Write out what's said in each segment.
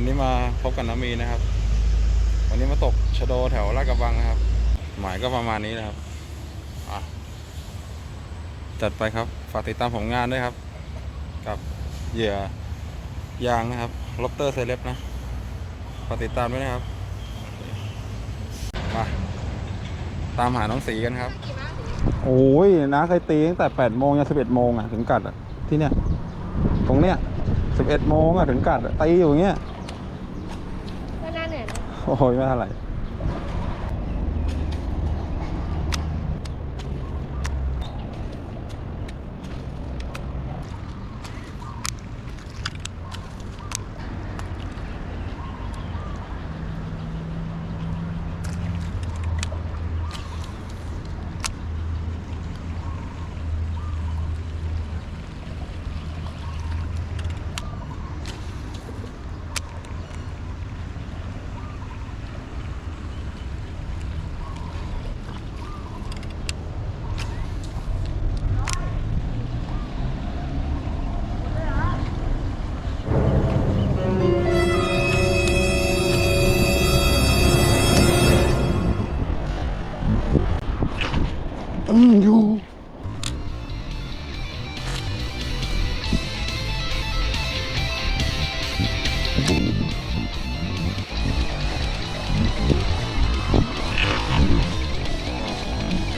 วันนี้มาพบกับน้ำมีนะครับ วันนี้มาตกชะโดแถวลาดกระบังนะครับ หมายก็ประมาณนี้นะครับจัดไปครับ ฝากติดตามผลงานด้วยครับ กับเหยื่อยางนะครับลบเตอร์เซเลบนะ ฝากติดตามด้วยนะครับ มา ตามหาน้องสีกันครับ โอ้ยน้าเคยตีตั้งแต่แปดโมงยันสิบเอ็ดโมงอะถึงกัดอะที่เนี้ยตรงเนี้ยสิบเอ็ดโมงอะถึงกัดอะตีอยู่เงี้ย ก็น่าเหนื่อยนะ โอ้ยไม่เท่าไหร่ อืมอยู่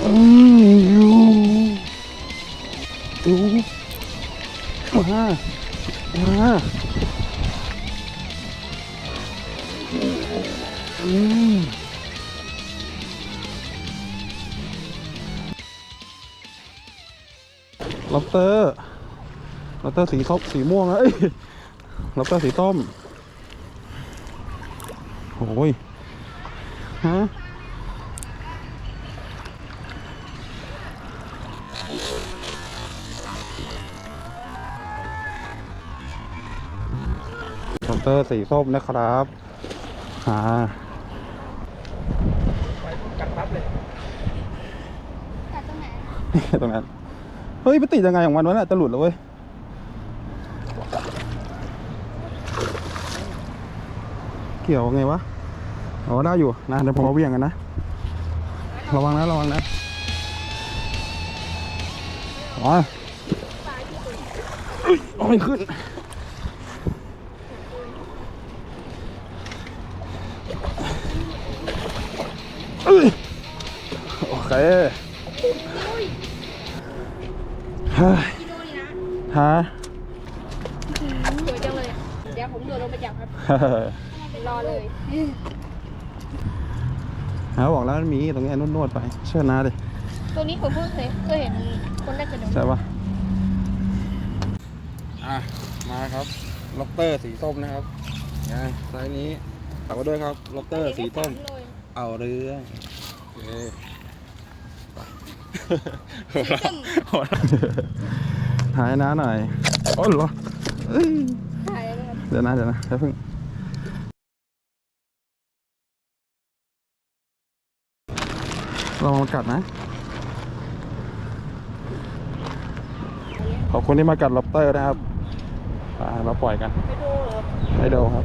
อืมอยู่ดูมามาอืม ล็อบสเตอร์ล็อบสเตอร์สีส้มสีม่วงอะเอ้ยล็อบสเตอร์สีส้มโอ้ยฮะล็อบสเตอร์สีส้มนะครับอ่ากัดตรงไหนตรงนั้น เฮ้ยไปติดยังไงของมันวะเนี่ยจะหลุดแล้วเว้ยเกี่ยวไงวะอ๋อได้อยู่นะเดี๋ยวผมเอาเบี่ยงกันนะระวังนะระวังนะอ๋อเอ้ยอาไม่ขึ้นเอ้ยโอเค เฮ้ยกิโลนี่นะฮะสวยจังเลยเดี๋ยวผมโดดลงไปจับครับรอเลยหาบอกแล้วมันมีตรงนี้นวดๆไป เชื่อนาดิตัวนี้ผมเพิ่งเคยเคยเห็นคนได้กระโดดใช่ปะอะ มาครับล็อบเตอร์สีส้มนะครับไงไซส์นี้ฝากไว้ด้วยครับล็อบเตอร์สีส้มเลยเอาเรื่องโอเคไป หัวเราะหายน้าหน่อยโอ้เหรอเอ้ยถ่ายเลยครับเดี๋ยวนะเดี๋ยวนะเดี๋ยวเพิ่งลองมากัดนะ ขอบคุณที่มากัดล็อบสเตอร์นะครับอ่าเราปล่อยกันไปดูเหรอให้ดูครับ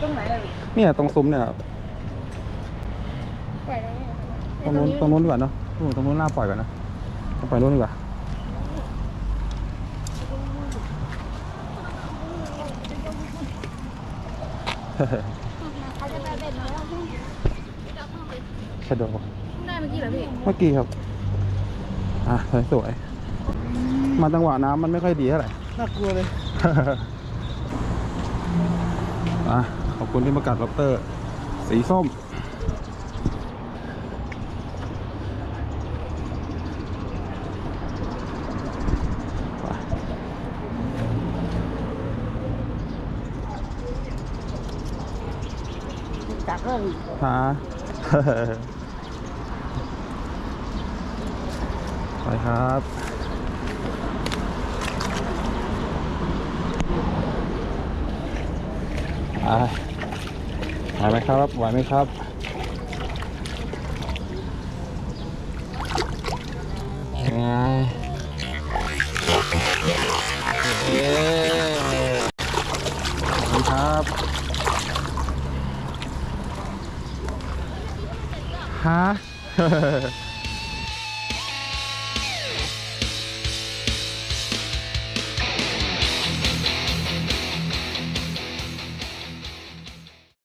ตรงไหนเลยเนี่ยตรงซุ้มเนี่ยครับปล่อยแล้วเนี่ยตรงนู้นตรงนู้นดีกว่าเนาะตรง นู้นตรงนู้นน่าปล่อยก่อนนะต้องไปนู้นดีกว่าเขาจะไปเบ็ดแล้วชะโดได้เมื่อกี้เหรอพี่ เมื่อกี้ครับ อะสวยๆมาจังหวะน้ำมันไม่ค่อยดีเท่าไหร่ น่ากลัวเลย อะขอบคุณที่มากัดล็อบสเตอร์ สีส้ม จับเรื่องฮะไปครับอ่าไหวไหมครับไหวไหมครับยังไง ฮะ